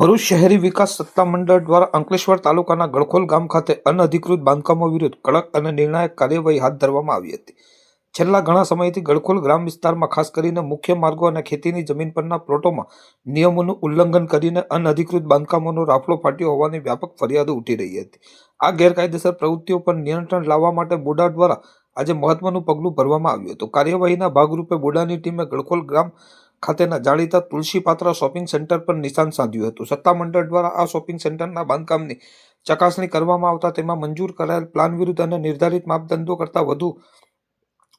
ભરૂચ શહેરી વિકાસ સત્તામંડળ દ્વારા અંકલેશ્વર તાલુકાના ગળખોલ ગામ ખાતે અનઅધિકૃત બાંધકામો વિરુદ્ધ કડક અને નિર્ણાયક કાર્યવાહી હાથ ધરવામાં આવી હતી. છેલ્લા ઘણા સમયથી ગળખોલ ગ્રામ વિસ્તારમાં ખાસ કરીને મુખ્ય માર્ગો અને ખેતીની જમીન પરના પ્લોટોમાં નિયમોનું ઉલ્લંઘન કરીને અનઅધિકૃત બાંધકામોનો રાફડો ફાટ્યો હોવાની વ્યાપક ફરિયાદો ઉઠી રહી હતી. આ ગેરકાયદેસર પ્રવૃત્તિઓ પર નિયંત્રણ લાવવા માટે બોડા દ્વારા આજે મહત્વનું પગલું ભરવામાં આવ્યું હતું. કાર્યવાહીના ભાગરૂપે બોડાની ટીમે ગળખોલ ગ્રામ ખાતેના જાણીતા તુલસી પાત્રા શોપિંગ સેન્ટર પર નિશાન સાધ્યું હતું. સત્તામંડળ દ્વારા આ શોપિંગ સેન્ટરના બાંધકામની ચકાસણી કરવામાં આવતા તેમાં મંજૂર કરાયેલ પ્લાન વિરુદ્ધ અને નિર્ધારિત માપદંડો કરતાં વધુ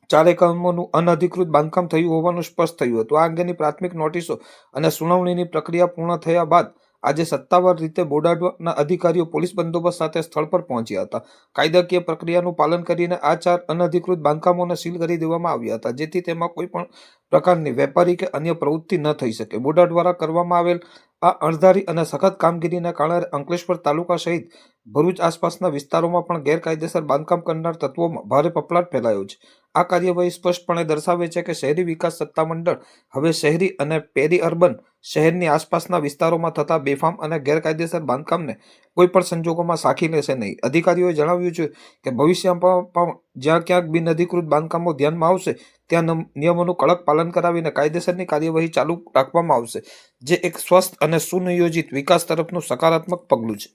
ચાર એકમોનું અનધિકૃત બાંધકામ થયું હોવાનું સ્પષ્ટ થયું હતું. આ અંગેની પ્રાથમિક નોટિસો અને સુનાવણીની પ્રક્રિયા પૂર્ણ થયા બાદ આજે સત્તાવાર રીતે બોડાડના અધિકારીઓ પોલીસ બંદોબસ્ત સાથે સ્થળ પર પહોંચ્યા હતા. કાયદાકીય પ્રક્રિયાનું પાલન કરીને આ ચાર અનધિકૃત બાંધકામોને સીલ કરી દેવામાં આવ્યા હતા, જેથી તેમાં કોઈ પણ પ્રકારની વેપારી કે અન્ય પ્રવૃત્તિ ન થઈ શકે. બોડા દ્વારા કરવામાં આવેલ આ અણધારી અને સખત કામગીરીના કારણે અંકલેશ્વર તાલુકા સહિત ભરૂચ આસપાસના વિસ્તારોમાં પણ ગેરકાયદેસર બાંધકામ કરનાર તત્વોમાં ભારે પપલાટ ફેલાયો છે. આ કાર્યવાહી સ્પષ્ટપણે દર્શાવે છે કે શહેરી વિકાસ સત્તામંડળ હવે શહેરી અને પેરી અર્બન શહેરની આસપાસના વિસ્તારોમાં થતા બેફામ અને ગેરકાયદેસર બાંધકામને કોઈ પણ સંજોગોમાં સાખી લેશે નહીં. અધિકારીઓએ જણાવ્યું છે કે ભવિષ્યમાં પણ જ્યાં ક્યાંક બિનઅધિકૃત બાંધકામો ધ્યાનમાં આવશે, ત્યાં નિયમોનું કડક પાલન કરાવીને કાયદેસરની કાર્યવાહી ચાલુ રાખવામાં આવશે, જે એક સ્વસ્થ અને સુનિયોજિત વિકાસ તરફનું સકારાત્મક પગલું છે.